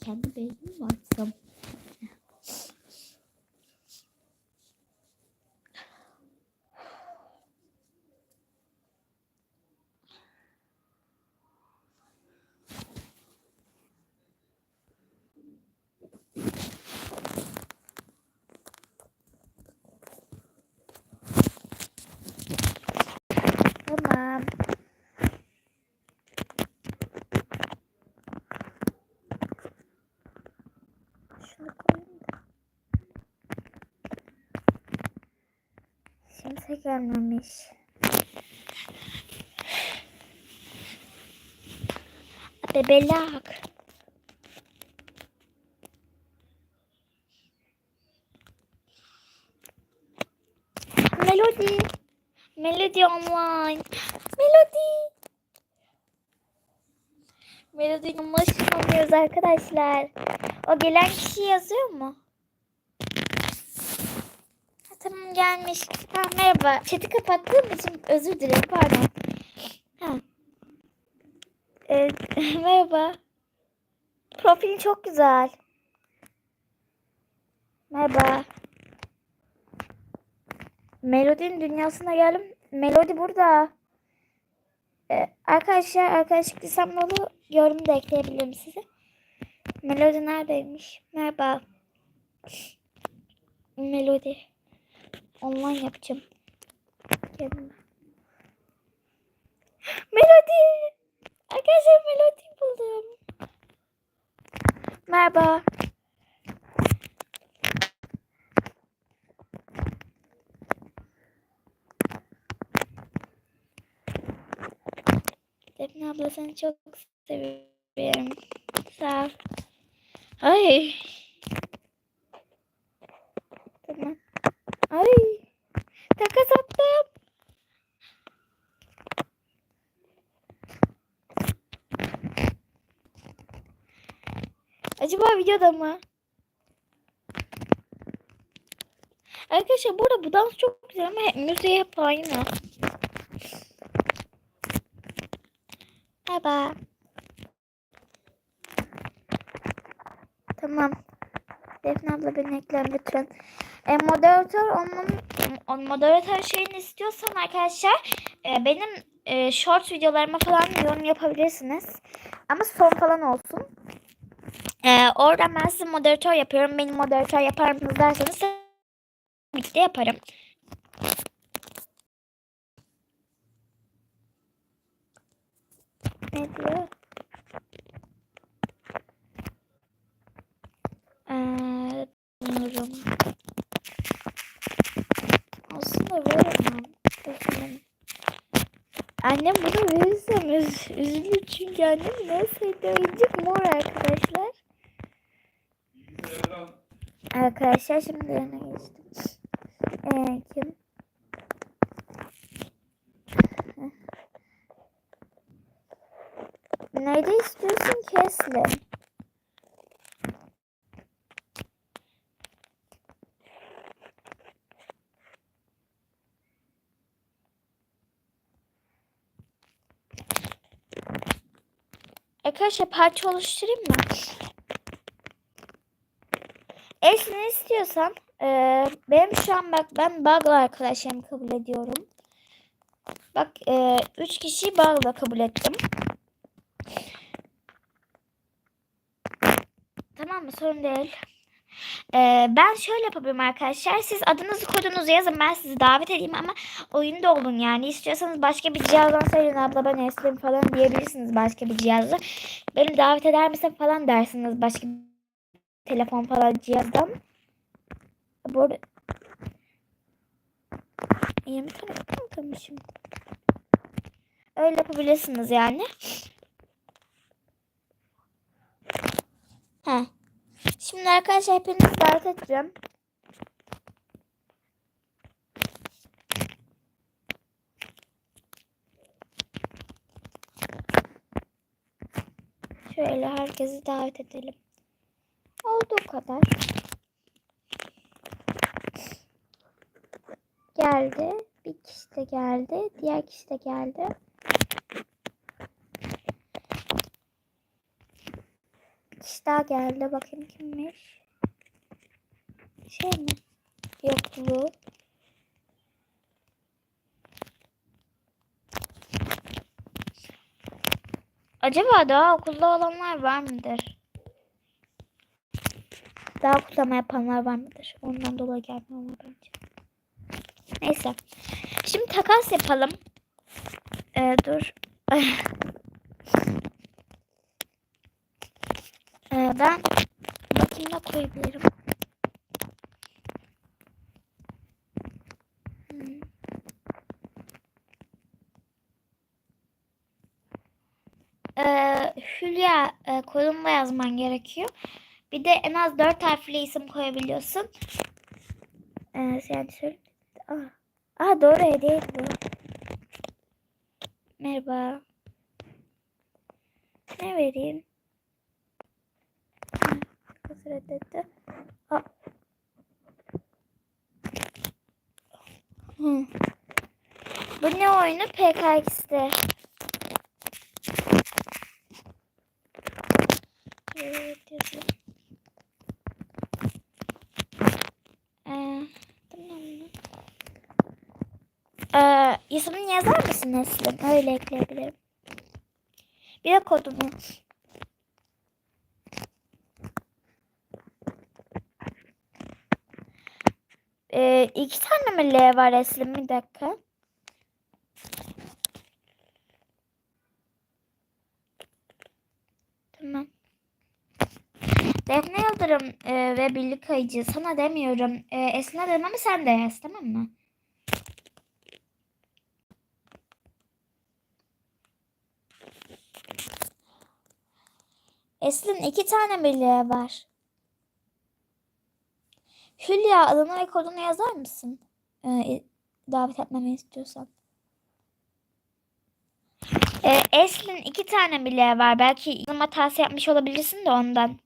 kendi bezim them? Gelmemiş. Bebelak. Melody. Melody online. Melody. Melody'nin ulaşamıyoruz arkadaşlar. O gelen kişi yazıyor mu? Tamam gelmiş. Ha, merhaba. Chat'i kapattığım için özür dilerim. Pardon. Ha. Evet, merhaba. Profilin çok güzel. Merhaba. Melody'nin dünyasına geldim. Melody burada. Ee, arkadaşlar arkadaşlık lisanları yorumda ekleyebilirim size. Melody neredeymiş? Merhaba. Melody. Online yapacağım. Gelin. Melody. Arkadaşlar Melody buldum. Merhaba. Defne abla seni çok seviyorum. Sağ ol. Ay. Ay. Takas attım. Acaba videoda mı? Arkadaşlar burada bu dans çok güzel ama hep müziği hep aynı. Merhaba. Tamam. Defne abla beni ekle lütfen. E, moderatör onun moderatör şeyini istiyorsan arkadaşlar e, benim e, short videolarıma falan yorum yapabilirsiniz. Ama son falan olsun. E, oradan ben size moderatör yapıyorum. Benim moderatör yapar mısınız derseniz tabii yaparım. Ne diyor? Ee, bilmiyorum. Aslında veremem. Üzgünüm. Annem bunu verirsem üz üzülür çünkü annem nasıl oyuncak mor arkadaşlar. Arkadaşlar şimdi yerine geçtim. Ee, kim? Nerede istiyorsun Kesle? Arkadaşlar parça oluşturayım mı? Esne istiyorsan e, benim şu an bak ben bug'la arkadaşlarımı kabul ediyorum. Bak e, üç kişiyi bug'la kabul ettim. Tamam mı? Sorun değil. Ee, ben şöyle yapabilirim arkadaşlar. Siz adınızı kodunuzu yazın. Ben sizi davet edeyim ama oyunda olun yani. İstiyorsanız başka bir cihazdan söyleyin abla ben Esrem falan diyebilirsiniz başka bir cihazla. Beni davet eder misin falan dersiniz başka telefon falan cihazdan. Bu arada 20 tane kalmışım. Öyle yapabilirsiniz yani. Heh. Şimdi arkadaşlar hepinizi davet edeceğim. Şöyle herkesi davet edelim. Olduğu kadar. Geldi. Bir kişi de geldi. Diğer kişi de geldi. kişi daha geldi. Bakayım kimmiş. Şey mi? Yok bu. Acaba daha okulda olanlar var mıdır? Daha kutlama yapanlar var mıdır? Ondan dolayı gelmiyorlar bence. Neyse. Şimdi takas yapalım. Ee, dur. Ee, ben bakayım ne koyabilirim. Ee, Hülya e, kolumla yazman gerekiyor. Bir de en az dört harfli isim koyabiliyorsun. Ee, yani söyle. Aa, aa doğru hediye bu. Merhaba. Ne vereyim? Reddetti. Aa. Hı. Bu ne oyunu? PKX'de. Evet yazayım. Ee? Ee, ismini yazar mısın Neslim? Öyle ekleyebilirim. Bir de kodumu. Ee, iki tane mi L var Neslim? Bir dakika. Tamam. Defne Yıldırım e, ve Birlik Ayıcı sana demiyorum. E, Esin'e dedim ama sen de yaz tamam mı? Eslin iki tane birliğe var. Hülya adını ve kodunu yazar mısın? E, davet etmemi istiyorsan. E, Eslin iki tane birliğe var. Belki yazım hatası yapmış olabilirsin de ondan.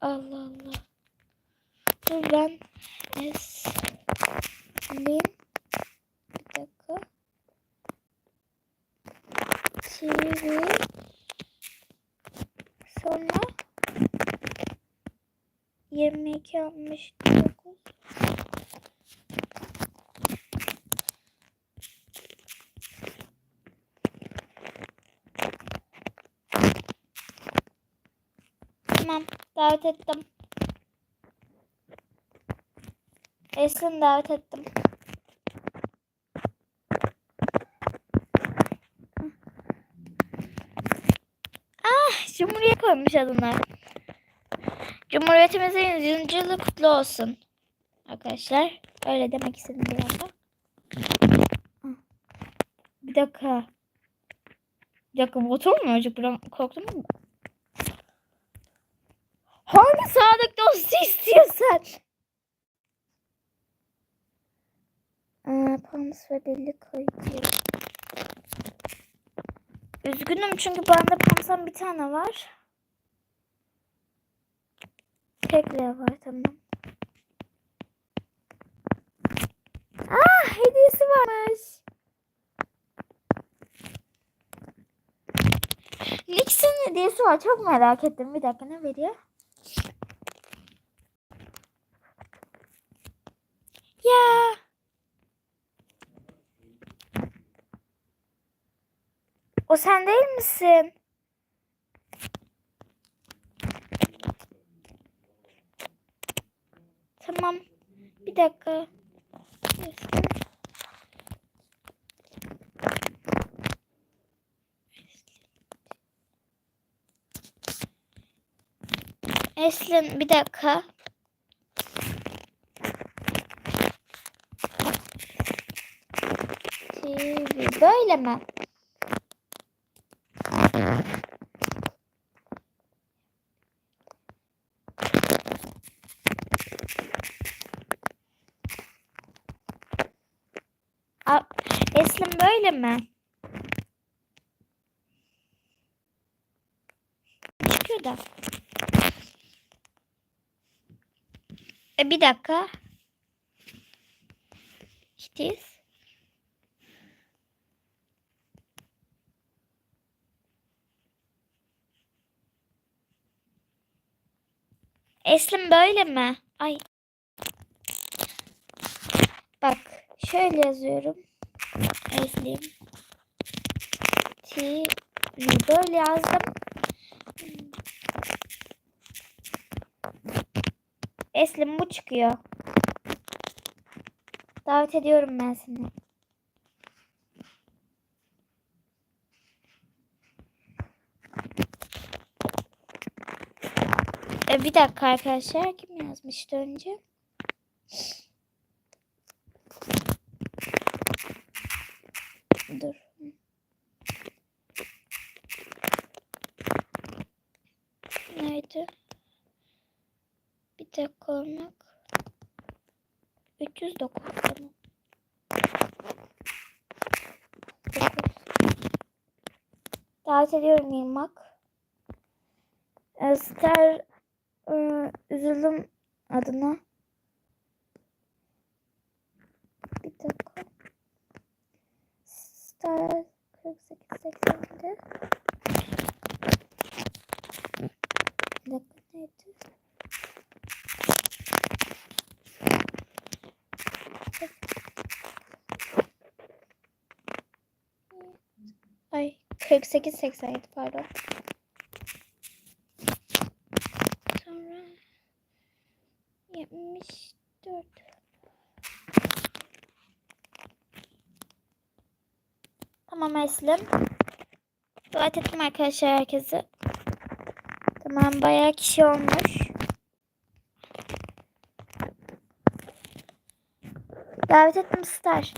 Allah Allah. Dur ben Eslin bir dakika. TV sonra 22 69 Tamam davet ettim. Esin davet ettim. Ah, Cumhuriyet koymuş adına. Cumhuriyetimizin 100. yılı kutlu olsun. Arkadaşlar öyle demek istedim biraz da. Ah, Bir dakika. Bir dakika motor mu olacak? Buradan korktun mu? Hangi sadık dostu istiyorsan? Aa, Pams ve Birlik koyuyor. Üzgünüm çünkü bende Pams'tan bir tane var. Tekle var tamam. Ah hediyesi varmış. Nix'in hediyesi var. Çok merak ettim. Bir dakika ne veriyor? Ya. O sen değil misin? Tamam. Bir dakika. Eslin bir dakika. TV böyle mi? Aa, böyle mi? E, bir dakika. İşteyiz. Eslim böyle mi? Ay. Bak şöyle yazıyorum. Eslim. T böyle yazdım. Eslin bu çıkıyor. Davet ediyorum ben seni. E, bir dakika arkadaşlar. Kim yazmıştı önce? Dur. Neydi? Bir dakika olmak. 309 tamam. Dokuz. Davet ediyorum Yılmak. E, Star e, üzüldüm adına. Bir dakika. Star 4880'de. Bir dakika neydi? Ay 4887 pardon. Sonra 74. Tamam Eslem. Davet ettim arkadaşlar herkese. Tamam bayağı kişi olmuş. Davet ettim Star.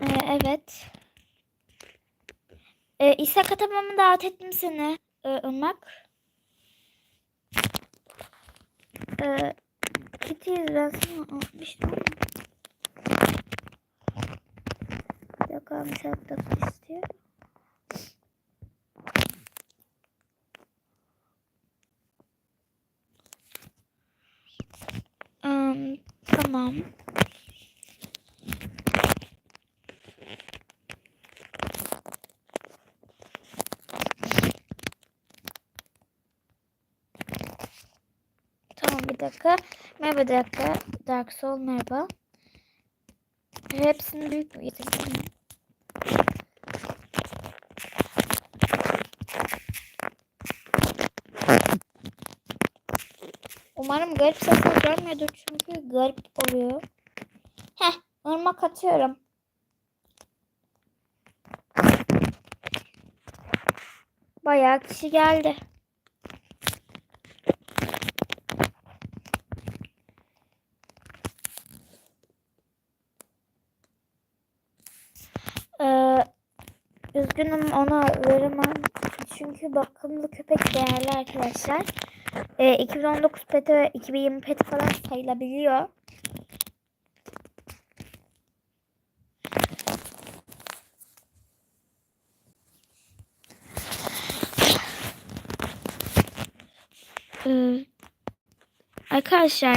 Ee, evet. Ee, İsa Katamam'ı davet ettim seni. Ee, Irmak. Ee, Kitty'yi ben sana ama. Bir dakika bir dakika istiyor. Im, tamam. Tamam bir dakika. Merhaba bir dakika. Dark Soul merhaba. Hepsini büyük mü getirdim? Umarım garip sesler gelmiyordur çünkü garip oluyor. Heh, ırmak atıyorum. Bayağı kişi geldi. Ee, üzgünüm ona veremem. Çünkü bakımlı köpek değerli arkadaşlar. Ee, 2019 peti ve 2020 peti falan sayılabiliyor. Ee, arkadaşlar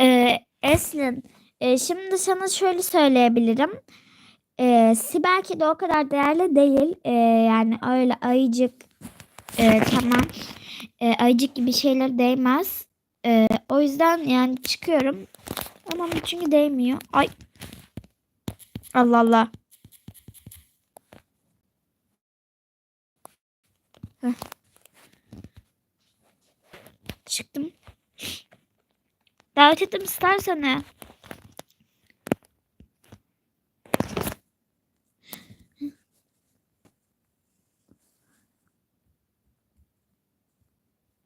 e, Eslin e, şimdi sana şöyle söyleyebilirim. E, Sibelki de o kadar değerli değil. E, yani öyle ayıcık e, tamam. E, ayıcık gibi şeyler değmez. E, o yüzden yani çıkıyorum. Ama çünkü değmiyor. Ay. Allah Allah. Heh. Çıktım. Davet ettim istersen.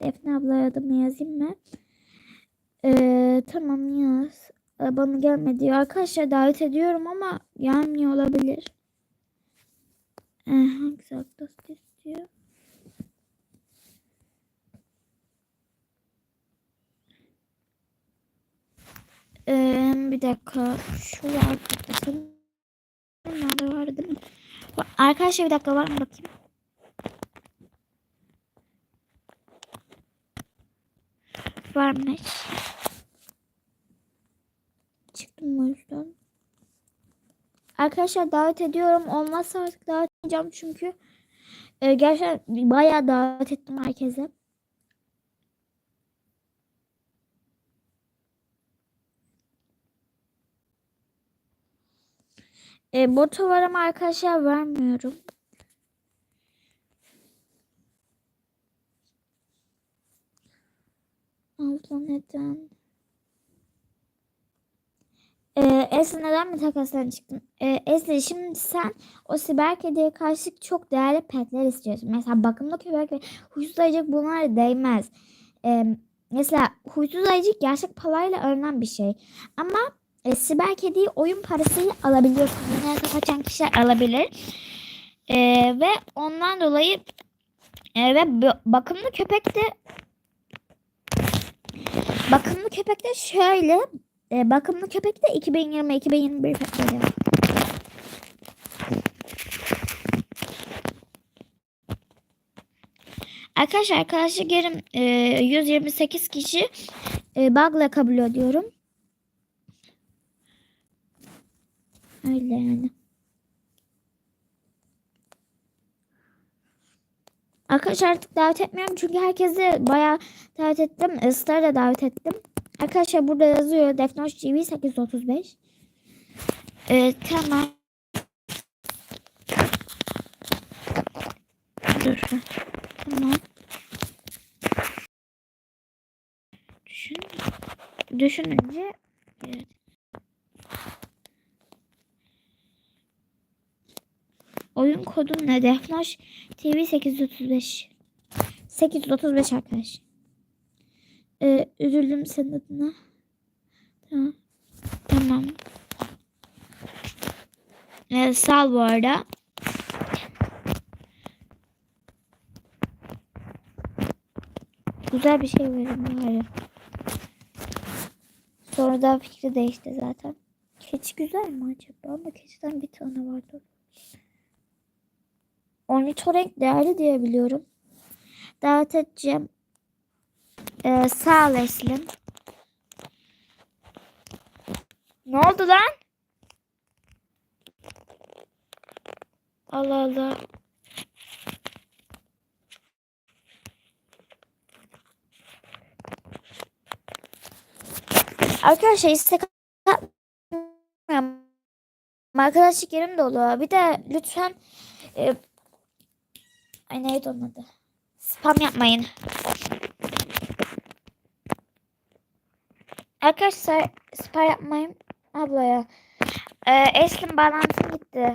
Defne ablaya adımı yazayım mı? Ee, tamam yaz. Ee, bana gelme diyor. Arkadaşlar davet ediyorum ama gelmiyor olabilir. Ee, hangisi Aktas istiyor? Ee, bir dakika. Şu. Bakın. Nerede var değil mi? Arkadaşlar bir dakika var mı bakayım. Varmış. Çıktım o yüzden. Arkadaşlar davet ediyorum. Olmazsa artık davet yapmayacağım çünkü e, gerçekten bayağı davet ettim herkese. E, botu var ama arkadaşlar vermiyorum. Abla neden? Ee, Esra neden mi takasdan çıktın? Ee, Esra şimdi sen o siber kediye karşı çok değerli petler istiyorsun. Mesela bakımlı köpek ve huysuz ayıcık bunlara değmez. Ee, mesela huysuz ayıcık gerçek parayla alınan bir şey. Ama e, siber kediyi oyun parasıyla alabiliyorsun. Bunları kaçan kişiler alabilir. Ee, ve ondan dolayı e, ve bakımlı köpek de bakımlı köpek de şöyle e, bakımlı köpek de 2020-2021 petleri. Arkadaşlar arkadaşlık yerim e, 128 kişi e, bug'la kabul ediyorum. Öyle yani. Arkadaşlar artık davet etmiyorum çünkü herkesi bayağı davet ettim. Star'ı da davet ettim. Arkadaşlar burada yazıyor Defnoş TV 835. Ee, tamam. Dur. Tamam. Düşün. Düşününce evet. Oyun kodum ne? Defnoş TV 835. 835 arkadaş. Ee, üzüldüm senin adına. Tamam. Tamam. Ee, sağ ol bu arada. Güzel bir şey verin bari. Sonra da fikri değişti zaten. Keçi güzel mi acaba? Ama keçiden bir tane vardı. Ornitorenk değerli diye biliyorum. Davet edeceğim. Ee, sağ ol Eslin. Ne oldu lan? Allah Allah. Arkadaşlar istek atmıyorum. Arkadaşlık yerim dolu. Bir de lütfen e, ay neydi onun adı? Spam yapmayın. Arkadaşlar spam yapmayın ablaya. Ee, Eslin bağlantım gitti.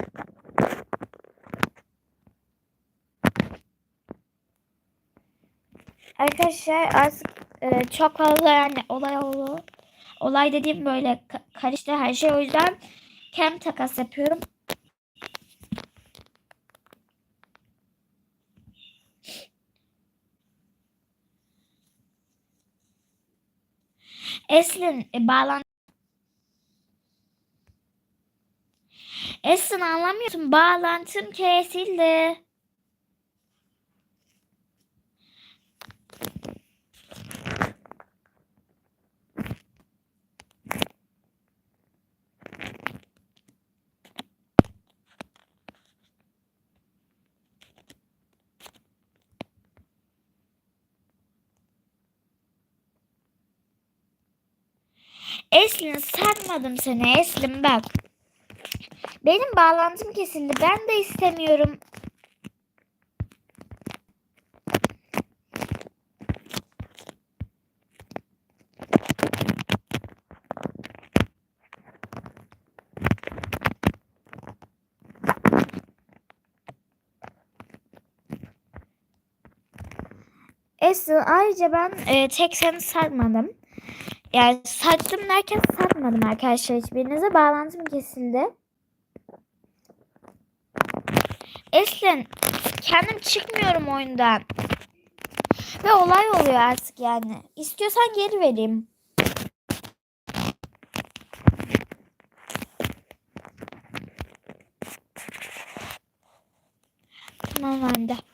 Arkadaşlar artık e, çok fazla yani olay oldu. Olay dediğim böyle ka- karıştı her şey. O yüzden kem takas yapıyorum. Eslin e, bağlan Eslin anlamıyorsun. Bağlantım kesildi. Eslin sarmadım seni Eslin bak. Benim bağlantım kesildi. Ben de istemiyorum. Eslin ayrıca ben e, tek seni sarmadım. Yani sattım derken satmadım arkadaşlar hiçbirinize. Bağlantım kesildi. Eslin kendim çıkmıyorum oyundan. Ve olay oluyor artık yani. İstiyorsan geri vereyim. Tamam bende.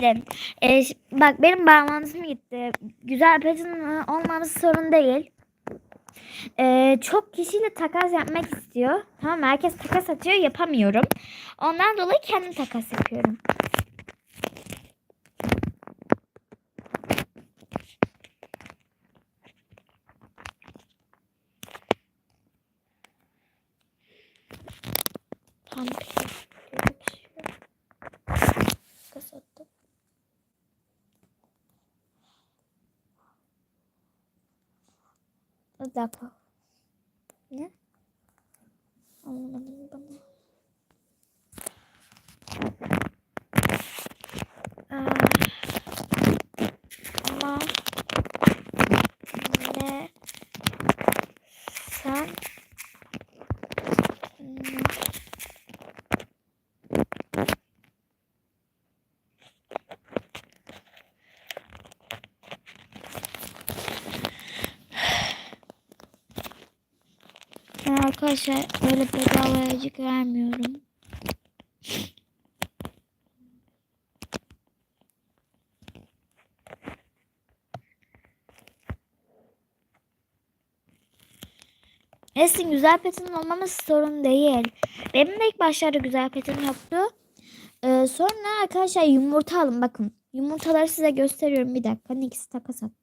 Eslin. E, bak benim bağlantım gitti. Güzel petin olmaması sorun değil. E, çok kişiyle takas yapmak istiyor. Tamam herkes takas atıyor yapamıyorum. Ondan dolayı kendim takas yapıyorum. Tam Bir dakika. Ne? Anlamadım bana. Aa, ama ne sen ne Ben arkadaşlar böyle bedava ayıcık vermiyorum. Esin güzel petin olmaması sorun değil. Benim de ilk başlarda güzel petim yoktu. Ee, sonra arkadaşlar yumurta alın bakın. Yumurtaları size gösteriyorum bir dakika. Nikisi takas attı.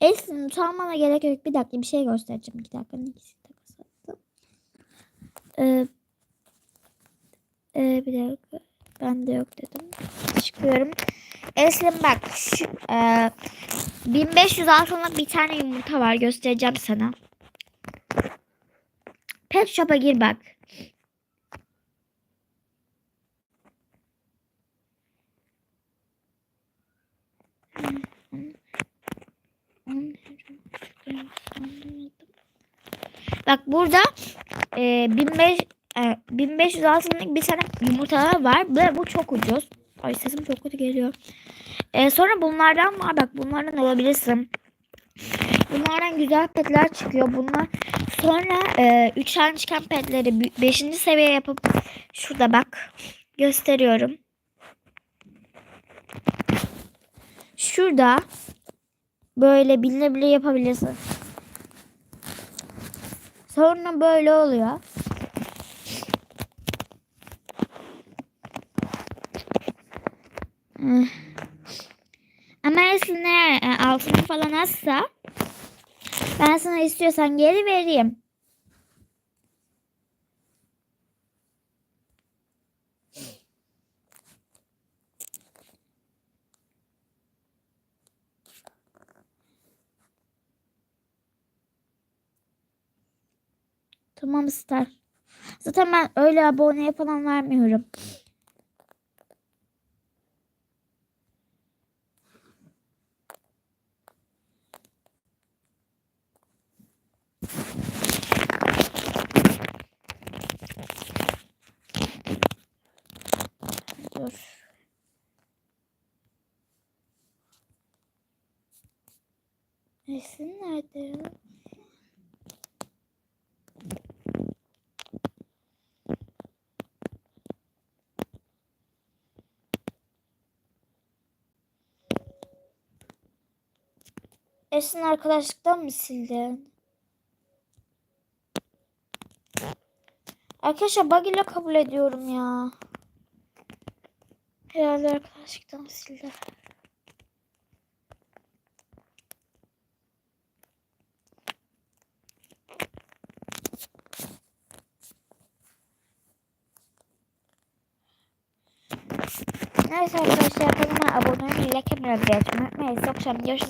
Esin utanmana gerek yok. Bir dakika bir şey göstereceğim. İki dakika Nikisi takas attı. Ee, e, bir dakika. Ben de yok dedim. Çıkıyorum. Eslin bak şu, e, 1500 altınlık bir tane yumurta var. Göstereceğim sana. Pet Shop'a gir bak. Bak burada e, 1500 e, 1500 altınlık bir tane yumurtalar var. Ve bu çok ucuz. Ay sesim çok kötü geliyor. E, sonra bunlardan var bak bunlardan alabilirsin. Bunlardan güzel petler çıkıyor. Bunlar sonra e, 3 tane çıkan petleri 5. seviye yapıp şurada bak gösteriyorum. Şurada böyle bile bile yapabilirsin. Sonra böyle oluyor. Ama eğer e, altını falan azsa ben sana istiyorsan geri vereyim. Star. Zaten ben öyle aboneye falan vermiyorum. Dur. Esin nerede ya? Esin arkadaşlıktan mı sildin? Arkadaşlar bug ile kabul ediyorum ya. Herhalde arkadaşlıktan sildi. Neyse arkadaşlar kanalıma abone olmayı, like yapmayı unutmayın. Çok görüşürüz.